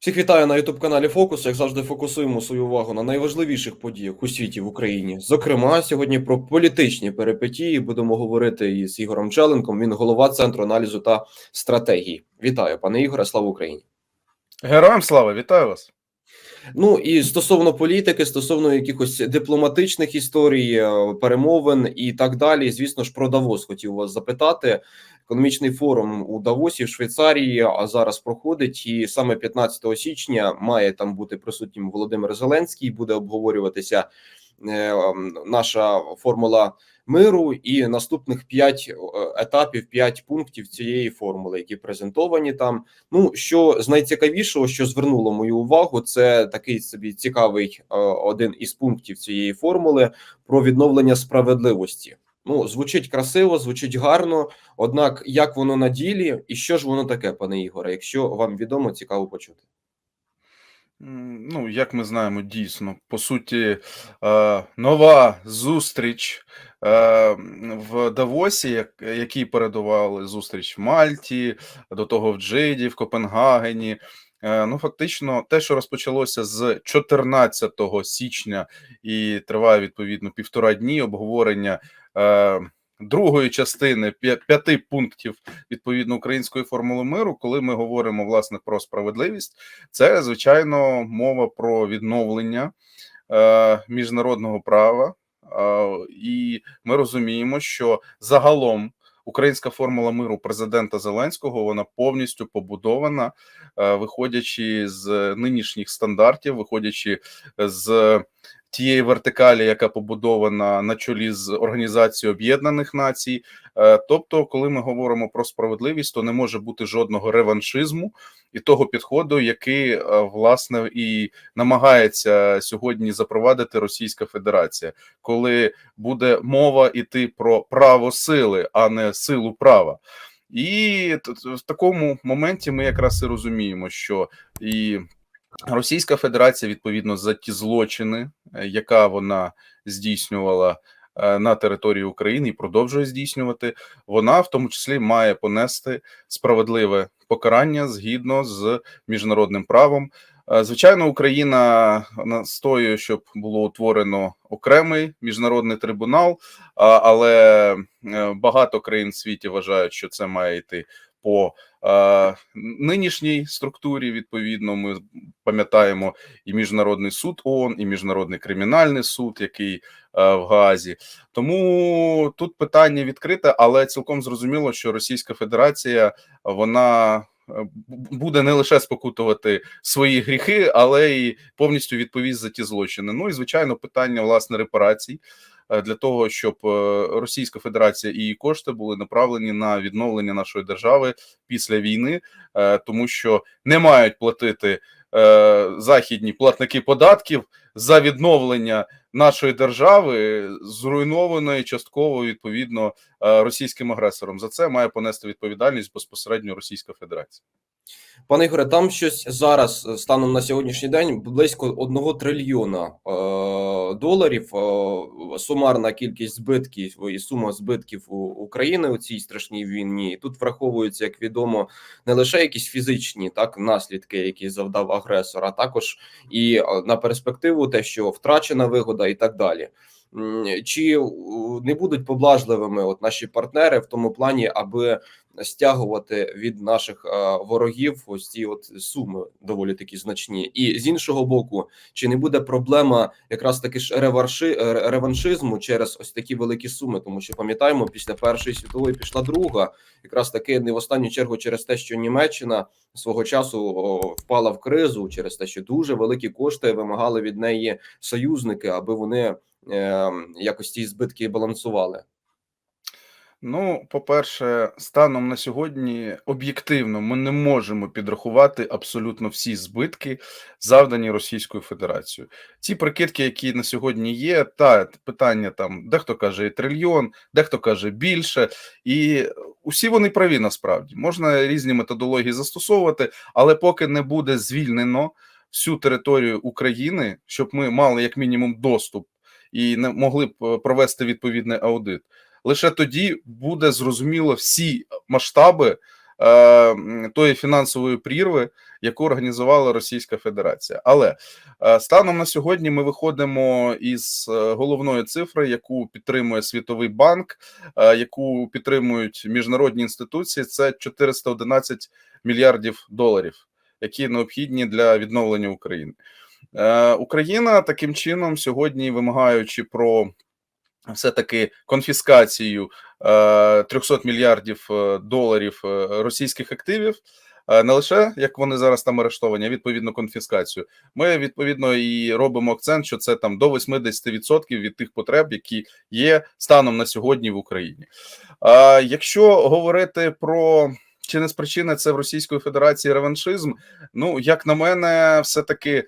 Всіх вітаю на youtube каналі Фокус. Як завжди, фокусуємо свою увагу на найважливіших подіях у світі в Україні. Зокрема, сьогодні про політичні перипетії будемо говорити із Ігорем Челенком. Він голова центру аналізу та стратегії. Вітаю, пане Ігоре. Слава Україні! Героям слава, вітаю вас. Ну і стосовно політики, стосовно якихось дипломатичних історій, е, перемовин і так далі. Звісно ж, про Давос хотів вас запитати. Економічний форум у Давосі в Швейцарії, а зараз проходить, і саме 15 січня має там бути присутнім Володимир Зеленський. Буде обговорюватися е, наша формула миру і наступних п'ять етапів, п'ять пунктів цієї формули, які презентовані там. Ну що з найцікавішого, що звернуло мою увагу, це такий собі цікавий е, один із пунктів цієї формули про відновлення справедливості. Ну, звучить красиво, звучить гарно. Однак, як воно на ділі, і що ж воно таке, пане Ігоре? Якщо вам відомо, цікаво почути. Ну, як ми знаємо, дійсно, по суті, е, нова зустріч е, в Давосі, як- якій передували зустріч в Мальті, до того в Джиді, в Копенгагені. Е, Ну, фактично, те, що розпочалося з 14 січня і триває відповідно півтора дні обговорення е, другої частини п'яти пунктів відповідно української формули миру, коли ми говоримо власне про справедливість, це звичайно мова про відновлення е, міжнародного права, і ми розуміємо, що загалом. Українська формула миру президента Зеленського вона повністю побудована, е, виходячи з нинішніх стандартів, виходячи з тієї вертикалі, яка побудована на чолі з Організацією Об'єднаних Націй. Е, Тобто, коли ми говоримо про справедливість, то не може бути жодного реваншизму і того підходу, який е, власне і намагається сьогодні запровадити Російська Федерація, коли буде мова іти про право сили, а не силу права. І в такому моменті ми якраз і розуміємо, що і Російська Федерація відповідно за ті злочини, е, яка вона здійснювала е, на території України і продовжує здійснювати, вона в тому числі має понести справедливе покарання згідно з міжнародним правом. Е, Звичайно, Україна настоює, щоб було утворено окремий міжнародний трибунал, але багато країн в світі вважають, що це має йти по е, нинішній структурі. Відповідно, ми пам'ятаємо і міжнародний суд ООН, і міжнародний кримінальний суд, який е, в Газі. Тому тут питання відкрите, але цілком зрозуміло, що Російська Федерація вона е, буде не лише спокутувати свої гріхи, але й повністю відповість за ті злочини. Ну і звичайно, питання власне репарацій для того, щоб е, Російська Федерація і її кошти були направлені на відновлення нашої держави після війни, е, тому що не мають платити е, західні платники податків за відновлення нашої держави, зруйнованої частково відповідно е, російським агресором. За це має понести відповідальність безпосередньо Російська Федерація. Пане Ігоре, там щось зараз е, станом на сьогоднішній день близько одного трильйона е, доларів. Е, сумарна кількість збитків і сума збитків у України у цій страшній війні. І тут враховуються, як відомо, не лише якісь фізичні так наслідки, які завдав агресор, а також і е, на перспективу те, що втрачена вигода, і так далі. Чи не будуть поблажливими от наші партнери в тому плані, аби стягувати від наших е, ворогів ось ці от суми доволі такі значні, і з іншого боку, чи не буде проблема якраз таки ж реварши, е, реваншизму через ось такі великі суми? Тому що пам'ятаємо, після першої світової пішла друга, якраз таки не в останню чергу через те, що Німеччина свого часу впала в кризу через те, що дуже великі кошти вимагали від неї союзники, аби вони е, якось ці збитки балансували. Ну, по-перше, станом на сьогодні об'єктивно ми не можемо підрахувати абсолютно всі збитки, завдані Російською Федерацією. Ці прикидки, які на сьогодні є, та питання там дехто каже і трильйон, дехто каже більше, і усі вони праві насправді. Можна різні методології застосовувати, але поки не буде звільнено всю територію України, щоб ми мали як мінімум доступ і не могли б е, провести відповідний аудит. Лише тоді буде зрозуміло всі масштаби е, тої фінансової прірви, яку організувала Російська Федерація. Але е, станом на сьогодні ми виходимо із е, головної цифри, яку підтримує Світовий банк, е, яку підтримують міжнародні інституції. Це 411 мільярдів доларів, які необхідні для відновлення України. Е, Україна таким чином сьогодні, вимагаючи про все-таки конфіскацію е, 300 мільярдів е, доларів е, російських активів, е, не лише як вони зараз там арештовані, а відповідно конфіскацію. Ми відповідно і робимо акцент, що це там до 80% від тих потреб, які є станом на сьогодні в Україні. А якщо говорити про чи не спричини це в Російської Федерації реваншизм, ну як на мене, все-таки е,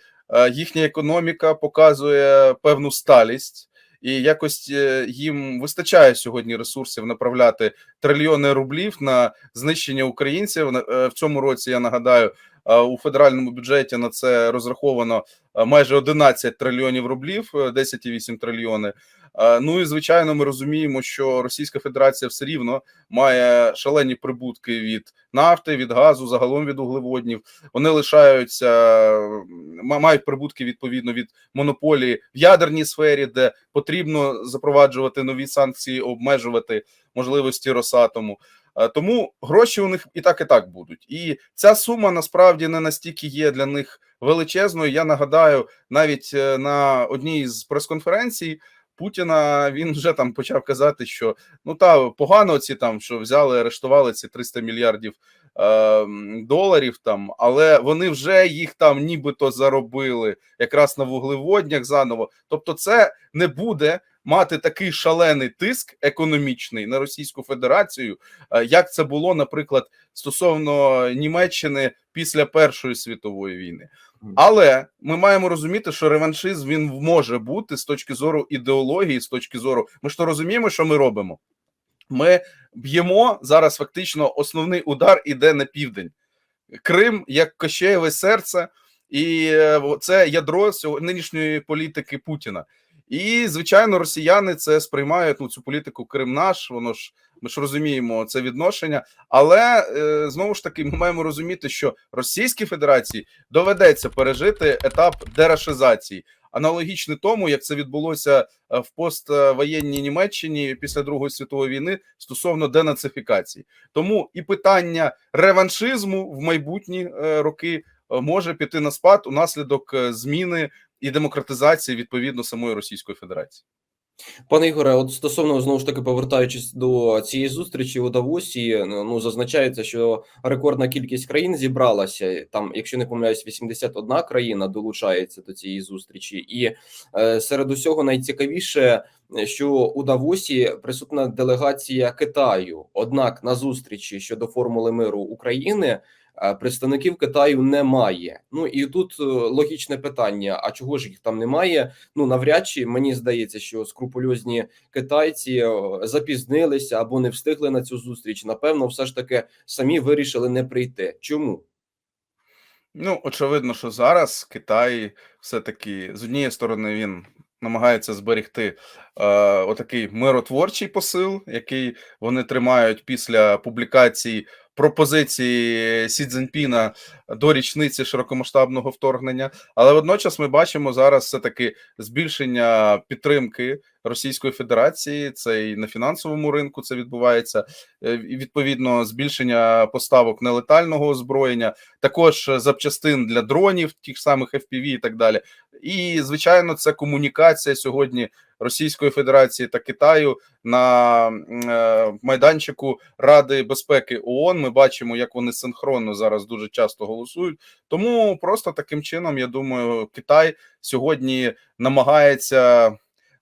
їхня економіка показує певну сталість. І якось е, їм вистачає сьогодні ресурсів направляти трильйони рублів на знищення українців. Е, В цьому році я нагадаю, е, у федеральному бюджеті на це розраховано е, майже 11 трильйонів рублів, е, 10,8 трильйони. Е, Ну і звичайно, ми розуміємо, що Російська Федерація все рівно має шалені прибутки від нафти, від газу, загалом від углеводнів. Вони лишаються, мають прибутки відповідно від монополії в ядерній сфері, де потрібно запроваджувати нові санкції, обмежувати можливості Росатому. Е, Тому гроші у них і так, і так будуть. І ця сума насправді не настільки є для них величезною. Я нагадаю, навіть е, на одній з прес-конференцій Путіна він вже там почав казати, що ну та погано ці там, що взяли, арештували ці 300 мільярдів е, доларів там, але вони вже їх там нібито заробили якраз на вуглеводнях заново. Тобто, це не буде мати такий шалений тиск економічний на Російську Федерацію, е, як це було, наприклад, стосовно Німеччини після Першої світової війни. Але ми маємо розуміти, що реваншизм він може бути з точки зору ідеології, з точки зору. Ми ж то розуміємо, що ми робимо. Ми б'ємо зараз. Фактично, основний удар іде на південь. Крим як Кощеєве серце, і е, це ядро нинішньої політики Путіна. І звичайно, росіяни це сприймають ну цю політику Крим наш. Воно ж ми ж розуміємо це відношення. Але е, знову ж таки, ми маємо розуміти, що Російській Федерації доведеться пережити етап дерашизації, аналогічний тому, як це відбулося е, в поствоєнній Німеччині після Другої світової війни стосовно денацифікації. Тому і питання реваншизму в майбутні е, роки може піти на спад унаслідок зміни і демократизації відповідно самої Російської Федерації. Пане Ігоре, от стосовно знову ж таки повертаючись до цієї зустрічі у Давосі, ну зазначається, що рекордна кількість країн зібралася. Там, якщо не помиляюсь, 81 країна долучається до цієї зустрічі, і е, серед усього найцікавіше, що у Давосі присутня делегація Китаю. Однак на зустрічі щодо формули миру України. Е, Представників Китаю немає. Ну і тут е, логічне питання: а чого ж їх там немає? ну навряд чи мені здається, що скрупульозні китайці е, запізнилися або не встигли на цю зустріч. Напевно, все ж таки самі вирішили не прийти. Чому? Ну, очевидно, що зараз Китай все-таки з однієї сторони він намагається зберегти е, отакий миротворчий посил, який вони тримають після публікації пропозиції Сі Цзіньпіна до річниці широкомасштабного вторгнення. Але водночас ми бачимо зараз все таки збільшення підтримки Російської Федерації. Це і на фінансовому ринку це відбувається. е, І відповідно збільшення поставок нелетального озброєння, також запчастин для дронів, тих самих FPV і так далі. І звичайно, це комунікація сьогодні Російської Федерації та Китаю на е, майданчику Ради безпеки ООН. Ми бачимо, як вони синхронно зараз дуже часто голосують. Тому просто таким чином, я думаю, Китай сьогодні намагається.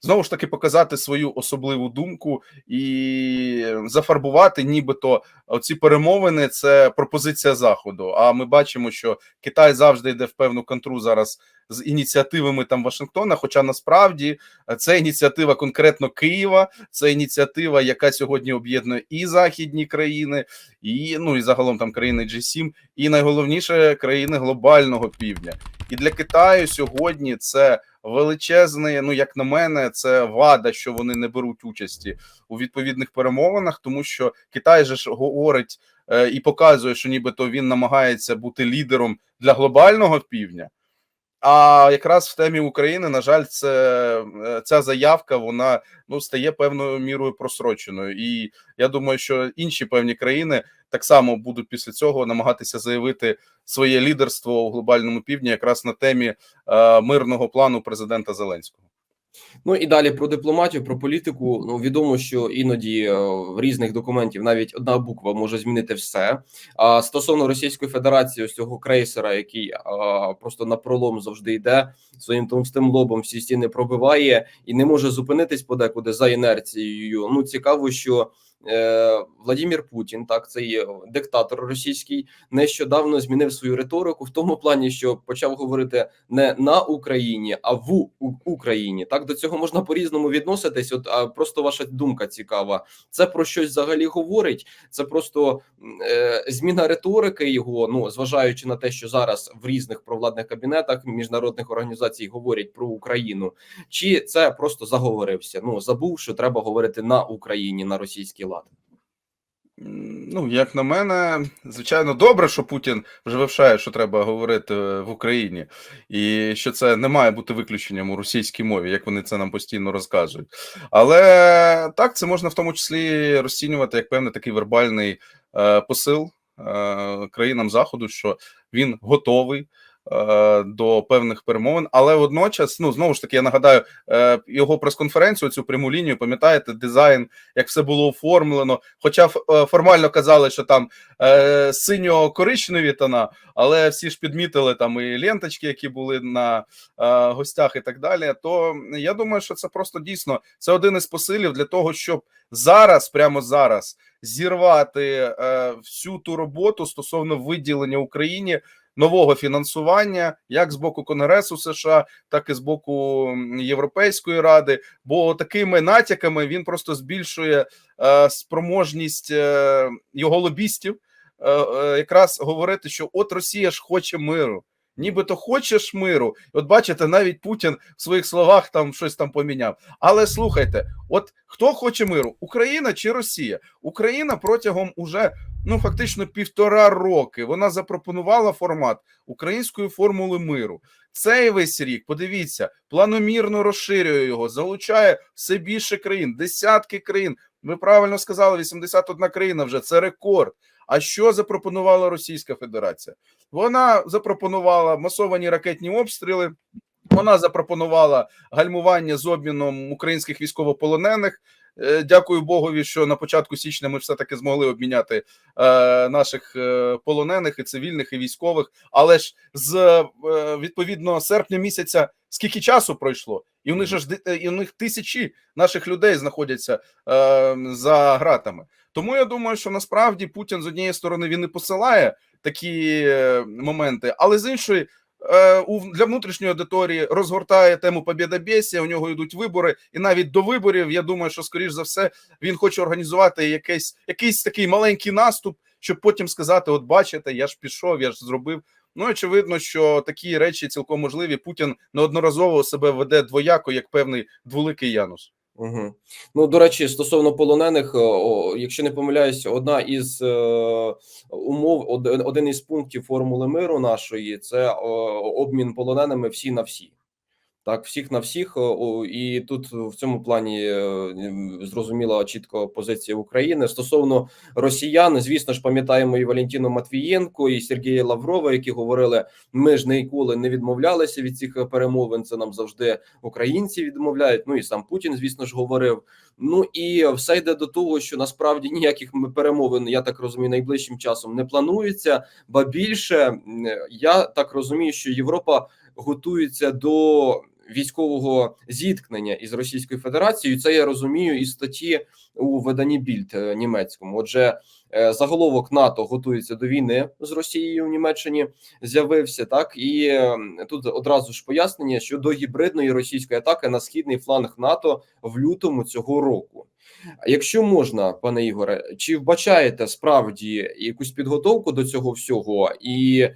Знову ж таки показати свою особливу думку і зафарбувати, нібито оці перемовини це пропозиція заходу. А ми бачимо, що Китай завжди йде в певну контру зараз з ініціативами там Вашингтона. Хоча насправді е, це ініціатива конкретно Києва, це ініціатива, яка сьогодні об'єднує і західні країни, і ну і загалом там країни G7, і найголовніше країни глобального півдня. І для Китаю сьогодні це величезний, ну як на мене, це вада, що вони не беруть участі у відповідних перемовинах, тому що Китай же ж говорить е, і показує, що нібито він намагається бути лідером для глобального півдня. А якраз в темі України, на жаль, це е, ця заявка вона ну стає певною мірою просроченою. І я думаю, що інші певні країни так само будуть після цього намагатися заявити своє лідерство у глобальному півдні, якраз на темі е, мирного плану президента Зеленського. Ну і далі про дипломатію, про політику. Ну відомо, що іноді е, в різних документів навіть одна буква може змінити все. А стосовно Російської Федерації, ось цього крейсера, який а, просто на пролом завжди йде своїм товстим лобом, всі стіни пробиває і не може зупинитись подекуди за інерцією. Ну цікаво, що. Е, Владимир Путін, так цей е, диктатор російський, нещодавно змінив свою риторику в тому плані, що почав говорити не на Україні, а в Україні. Так до цього можна по-різному відноситись. От а просто ваша думка цікава. Це про щось взагалі говорить. Це просто е, зміна риторики його. Ну зважаючи на те, що зараз в різних провладних кабінетах міжнародних організацій говорять про Україну, чи це просто заговорився? Ну забув, що треба говорити на Україні на російський лад. Ну, як на мене, звичайно, добре, що Путін вже вивчає, що треба говорити е, в Україні, і що це не має бути виключенням у російській мові, як вони це нам постійно розказують. Але так, це можна в тому числі розцінювати як певний такий вербальний е, посил е, країнам Заходу, що він готовий. Е, До певних перемовин, але водночас, ну знову ж таки, я нагадаю е, його прес-конференцію, цю пряму лінію. Пам'ятаєте, дизайн, як все було оформлено. Хоча е, формально казали, що там синьо-коричневі тона, але всі ж підмітили там і ленточки, які були на гостях, і так далі. То я думаю, що це просто дійсно це один із посилів для того, щоб зараз, прямо зараз, зірвати всю ту роботу стосовно виділення Україні. Нового фінансування як з боку Конгресу США, так і з боку Європейської ради, бо такими натяками він просто збільшує е, спроможність е, його лобістів е, якраз говорити, що от Росія ж хоче миру. Нібито хочеш миру, от бачите, навіть Путін в своїх словах там щось там поміняв. Але слухайте, от хто хоче миру, Україна чи Росія? Україна протягом уже ну фактично півтора роки вона запропонувала формат української формули миру. Цей весь рік, подивіться, планомірно розширює його, залучає все більше країн, десятки країн. Ви правильно сказали, 81 країна вже це рекорд. А що запропонувала Російська Федерація? Вона запропонувала масовані ракетні обстріли. Вона запропонувала гальмування з обміном українських військовополонених. Е, Дякую Богові, що на початку січня ми все таки змогли обміняти е, наших е, полонених і цивільних, і військових. Але ж з відповідно серпня місяця скільки часу пройшло, і у них ж і у них тисячі наших людей знаходяться за гратами. Тому я думаю, що насправді Путін з однієї сторони він і посилає такі моменти, але з іншої. Е, Для внутрішньої аудиторії розгортає тему побєдобєсія, у нього йдуть вибори, і навіть до виборів я думаю, що скоріш за все він хоче організувати якийсь, якийсь такий маленький наступ, щоб потім сказати: от бачите, я ж пішов, я ж зробив. Ну очевидно, що такі речі цілком можливі. Путін неодноразово себе веде двояко, як певний дволикий Янус. Угу. Ну, до речі, стосовно полонених, о, якщо не помиляюсь, одна із е, умов, од- один із пунктів формули миру нашої це о, обмін полоненими всі на всі. Так, всіх на всіх, о, і тут в цьому плані е, зрозуміла чітко позиція України стосовно росіян. Звісно ж, пам'ятаємо і Валентину Матвієнко, і Сергія Лаврова, які говорили: ми ж ніколи не відмовлялися від цих перемовин. Це нам завжди українці відмовляють. Ну і сам Путін, звісно ж, говорив. Ну і все йде до того, що насправді ніяких перемовин, я так розумію, найближчим часом не планується. Ба більше я так розумію, що Європа готується до військового зіткнення із Російською Федерацією. Це я розумію із статті у виданні Більд е, німецькому. Отже, е, заголовок НАТО готується до війни з Росією в Німеччині. З'явився так, і тут одразу ж пояснення щодо гібридної російської атаки на східний фланг НАТО в лютому цього року. Якщо можна, пане Ігоре, чи вбачаєте справді якусь підготовку до цього всього, і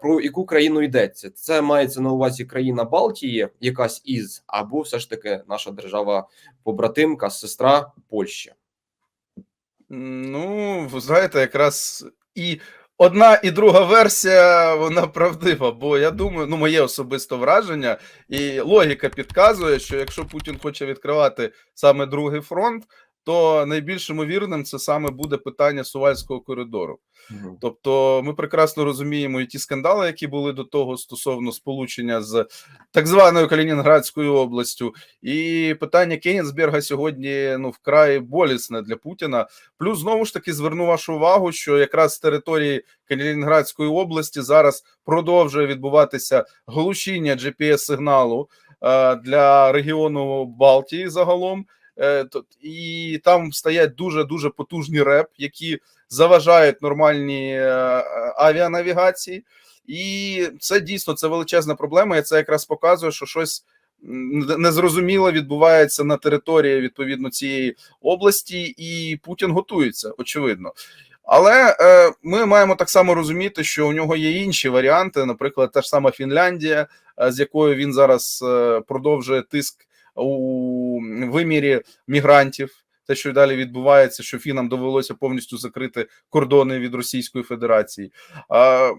про яку країну йдеться? Це мається на увазі країна Балтії, якась із, або все ж таки наша держава побратимка, сестра Польща. Ну, знаєте, якраз і одна і друга версія, вона правдива. Бо я думаю, ну, моє особисте враження, і логіка підказує, що якщо Путін хоче відкривати саме другий фронт, то найбільш ймовірним це саме буде питання Сувальського коридору. Мгм. Тобто, ми прекрасно розуміємо і ті скандали, які були до того стосовно сполучення з так званою Калінінградською областю, і питання Кенігсберга сьогодні ну вкрай болісне для Путіна. Плюс знову ж таки зверну вашу увагу, що якраз з території Калінінградської області зараз продовжує відбуватися глушіння GPS-сигналу е, для регіону Балтії загалом. Е, І там стоять дуже дуже потужні реп, які заважають нормальній е, авіанавігації. І це дійсно це величезна проблема, і це якраз показує, що щось м, незрозуміле відбувається на території відповідно цієї області, і Путін готується, очевидно. Але е, ми маємо так само розуміти, що у нього є інші варіанти, наприклад, та ж сама Фінляндія, е, з якою він зараз е, продовжує тиск у вимірі мігрантів. Те, що й далі відбувається, що фінам довелося повністю закрити кордони від Російської Федерації.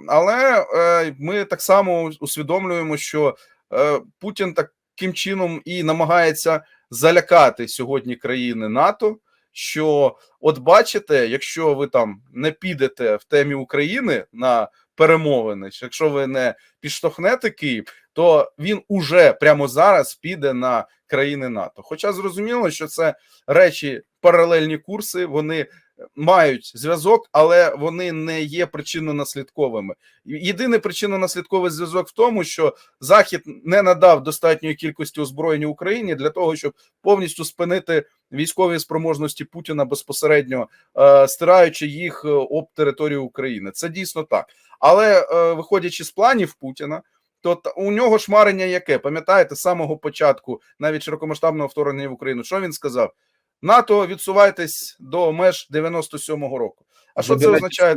Але е, ми так само усвідомлюємо, що е, Путін таким чином і намагається залякати сьогодні країни НАТО. Що, от бачите, якщо ви там не підете в темі України на перемовини, якщо ви не підштовхнете Київ, то він уже прямо зараз піде на країни НАТО. Хоча зрозуміло, що це речі паралельні курси, вони мають зв'язок, але вони не є причинно-наслідковими. Єдиний причинно-наслідковий зв'язок в тому, що Захід не надав достатньої кількості озброєння Україні для того, щоб повністю спинити військові спроможності Путіна безпосередньо е, стираючи їх е, об територію України. Це дійсно так. Але е, виходячи з планів Путіна. То у нього ж марення яке? Пам'ятаєте, з самого початку, навіть широкомасштабного вторгнення в Україну, що він сказав? НАТО відсувайтесь до меж 97-го року. А що це означає?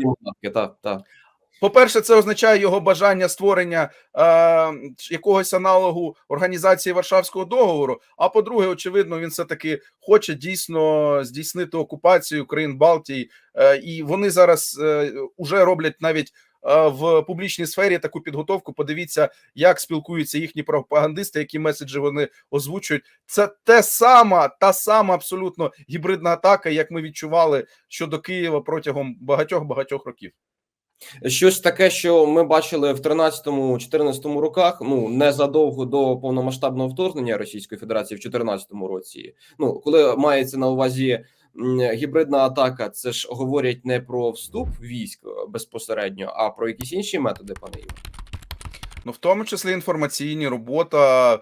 так. По-перше, це означає його бажання створення е, якогось аналогу організації Варшавського договору. А по-друге, очевидно, він все таки хоче дійсно здійснити окупацію країн Балтії, е, і вони зараз е, уже роблять навіть. Е, В публічній сфері таку підготовку. Подивіться, як спілкуються їхні пропагандисти, які меседжі вони озвучують. Це те сама, та сама абсолютно гібридна атака, як ми відчували щодо Києва протягом багатьох багатьох років. Щось таке, що ми бачили в 13-14 роках, ну незадовго до повномасштабного вторгнення Російської Федерації в 2014 році. Ну коли мається на увазі гібридна атака, це ж говорять не про вступ військ е, безпосередньо, а про якісь інші методи, пане Ігор. Ну, в тому числі інформаційні робота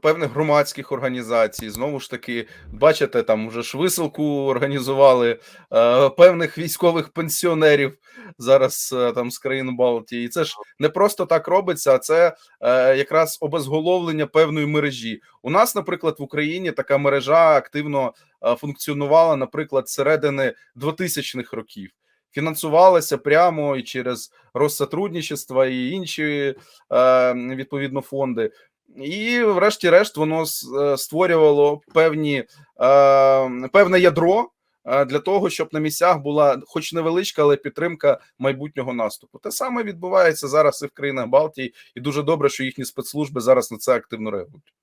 певних громадських організацій. Знову ж таки, бачите, там вже ж висилку організували е, певних військових пенсіонерів зараз е, там з країн Балтії. І це ж не просто так робиться, а це е, якраз обезголовлення певної мережі. У нас, наприклад, в Україні така мережа активно е, функціонувала, наприклад, середини 2000-х років. Фінансувалася прямо і через Россотрудничество і інші е, відповідно фонди. І, врешті-решт, воно е, створювало певні, е, певне ядро для того, щоб на місцях була, хоч невеличка, але підтримка майбутнього наступу. Те саме відбувається зараз і в країнах Балтії, і дуже добре, що їхні спецслужби зараз на це активно реагують.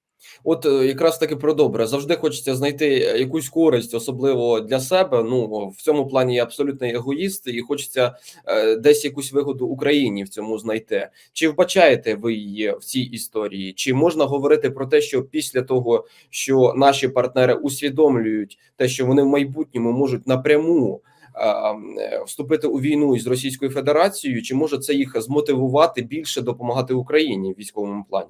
От е, якраз таки про добре. Завжди хочеться знайти е, якусь користь, особливо для себе. Ну в цьому плані я абсолютний егоїст, і хочеться е, десь якусь вигоду Україні в цьому знайти. Чи вбачаєте ви її в цій історії? Чи можна говорити про те, що після того, що наші партнери усвідомлюють те, що вони в майбутньому можуть напряму вступити у війну із Російською Федерацією, чи може це їх змотивувати більше допомагати Україні в військовому плані?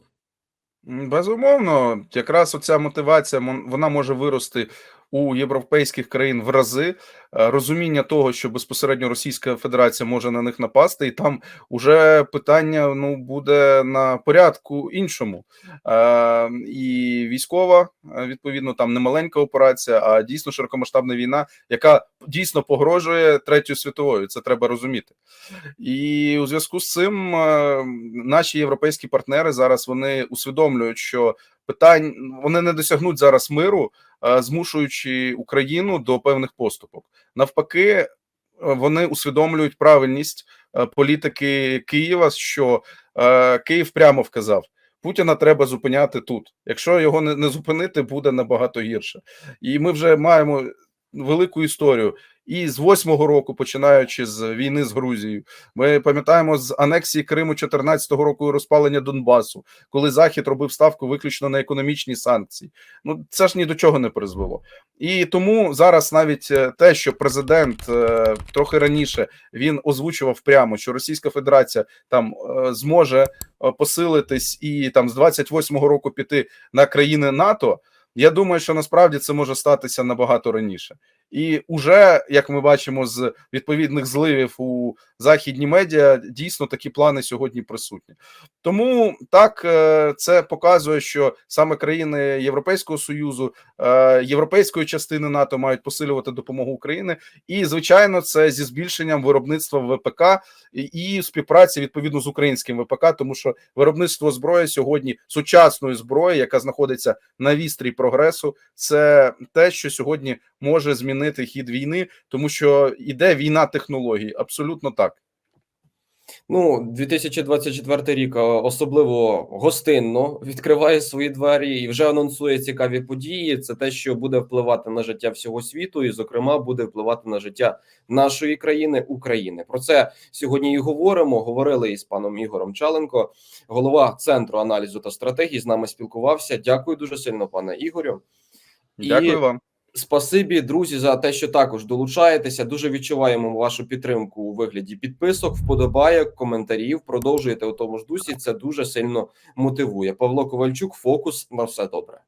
Безумовно, якраз оця мотивація вона може вирости у європейських країн в рази Е, розуміння того, що безпосередньо Російська Федерація може на них напасти, і там уже питання ну буде на порядку іншому. Е, і військова, е, відповідно, там не маленька операція, а дійсно широкомасштабна війна, яка дійсно погрожує третьою світовою. Це треба розуміти. І у зв'язку з цим е, наші європейські партнери зараз вони усвідомлюють, що питань вони не досягнуть зараз миру змушуючи Україну до певних поступок. Навпаки, е, вони усвідомлюють правильність е, політики Києва, що е, Київ прямо вказав. Путіна треба зупиняти тут. Якщо його не зупинити, буде набагато гірше. І ми вже маємо велику історію. І з восьмого року, починаючи з війни з Грузією, ми пам'ятаємо з анексії Криму 14-го року і розпалення Донбасу, коли Захід робив ставку виключно на економічні санкції. Ну це ж ні до чого не призвело. І тому зараз навіть е, те, що президент е, трохи раніше він озвучував прямо, що Російська Федерація там е, зможе посилитись і там з 28-го року піти на країни НАТО. Я думаю, що насправді це може статися набагато раніше, і уже як ми бачимо з відповідних зливів у західні медіа, дійсно такі плани сьогодні присутні. Тому так е, це показує, що саме країни Європейського союзу, е, європейської частини НАТО мають посилювати допомогу Україні, і звичайно, це зі збільшенням виробництва ВПК і, співпраці відповідно з українським ВПК, тому що виробництво зброї сьогодні сучасної зброї, яка знаходиться на вістрі прогресу, це те, що сьогодні може змінити хід війни, тому що іде війна технологій. Абсолютно так. Ну, 2024 рік е, особливо гостинно відкриває свої двері і вже анонсує цікаві події. Це те, що буде впливати на життя всього світу, і, зокрема, буде впливати на життя нашої країни України. Про це сьогодні і говоримо. Говорили із паном Ігорем Чаленко, голова центру аналізу та стратегії. З нами спілкувався. Дякую дуже сильно, пане Ігорю. І- Дякую вам. Спасибі, друзі, за те, що також долучаєтеся. Дуже відчуваємо вашу підтримку у вигляді підписок, вподобайок, коментарів. Продовжуєте у тому ж дусі. Це дуже сильно мотивує. Павло Ковальчук, фокус на все добре.